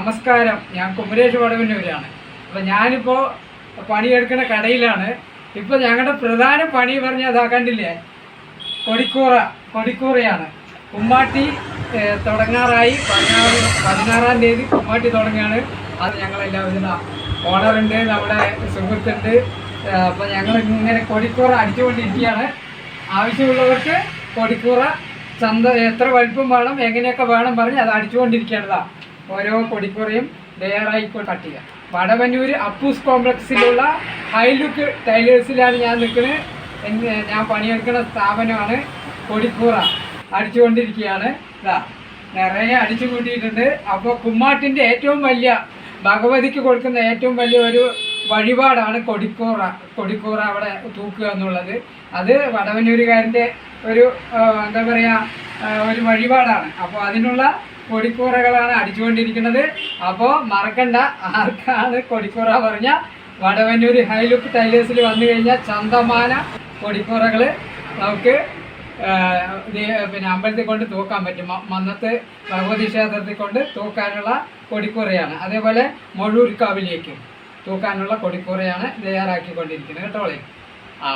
നമസ്കാരം. ഞാൻ കുമരേഷ് വടവന്നൂരാണ്. അപ്പോൾ ഞാനിപ്പോൾ പണിയെടുക്കുന്ന കടയിലാണ്. ഇപ്പോൾ ഞങ്ങളുടെ പ്രധാന പണി പറഞ്ഞ അതാ കണ്ടില്ലേ? കൊടിക്കൂറ കൊടിക്കൂറയാണ്. കുമ്മാട്ടി തുടങ്ങാറായി. പതിനാറ് പതിനാറാം തീയതി കുമ്മാട്ടി തുടങ്ങുകയാണ് അത് ഞങ്ങളെല്ലാവരും ഓണറുണ്ട് നമ്മുടെ സുഹൃത്തുണ്ട്. അപ്പോൾ ഞങ്ങൾ ഇങ്ങനെ കൊടിക്കൂറ അടിച്ചുകൊണ്ടിരിക്കുകയാണ്. ആവശ്യമുള്ളവർക്ക് കൊടിക്കൂറ ചന്ത എത്ര വലിപ്പം വേണം എങ്ങനെയൊക്കെ വേണം പറഞ്ഞ് അത് അടിച്ചുകൊണ്ടിരിക്കേണ്ടതാ ഓരോ പൊടിപ്പുറയും ലെയറായി കട്ട് ചെയ്യുക. വടവന്നൂർ അപ്പൂസ് കോംപ്ലക്സിലുള്ള ഹൈലുക്ക് ടൈലേഴ്സിലാണ് ഞാൻ നിൽക്കുന്നത് ഞാൻ പണിയെടുക്കുന്ന സ്ഥാപനമാണ് പൊടിപ്പുറ അടിച്ചുകൊണ്ടിരിക്കുകയാണ്. ഇതാ നിറയെ അടിച്ചു കൂട്ടിയിട്ടുണ്ട്. അപ്പോൾ കുമ്മാട്ടിന്റെ ഏറ്റവും വലിയ ഭഗവതിക്ക് കൊടുക്കുന്ന ഏറ്റവും വലിയ ഒരു വഴിപാടാണ് കൊടിക്കൂറ. കൊടിക്കൂറ അവിടെ തൂക്കുക എന്നുള്ളത്. അത് വടവന്നൂരുകാരന്റെ ഒരു എന്താ പറയുക ഒരു വഴിപാടാണ്. അപ്പോൾ അതിനുള്ള കൊടിക്കൂറകളാണ് അടിച്ചുകൊണ്ടിരിക്കുന്നത്. അപ്പോൾ മറക്കണ്ട ആർക്കാണ് കൊടിക്കൂറ പറഞ്ഞ? വടവന്നൂർ ഹൈലുക്ക് ടൈലേഴ്സിൽ വന്നു കഴിഞ്ഞാൽ ചന്തമാന കൊടിക്കൂറകൾ നമുക്ക് പിന്നെ അമ്പലത്തിൽ കൊണ്ട് തൂക്കാൻ പറ്റും. മന്നത്ത് ഭഗവതി ക്ഷേത്രത്തിൽ കൊണ്ട് തൂക്കാനുള്ള കൊടിക്കൂറയാണ്. അതേപോലെ മൊഴൂർക്കാവിലേക്കും തൂക്കാനുള്ള കൊടിക്കൂറയാണ് തയ്യാറാക്കിക്കൊണ്ടിരിക്കുന്നത്. കേട്ടോളേ? ആ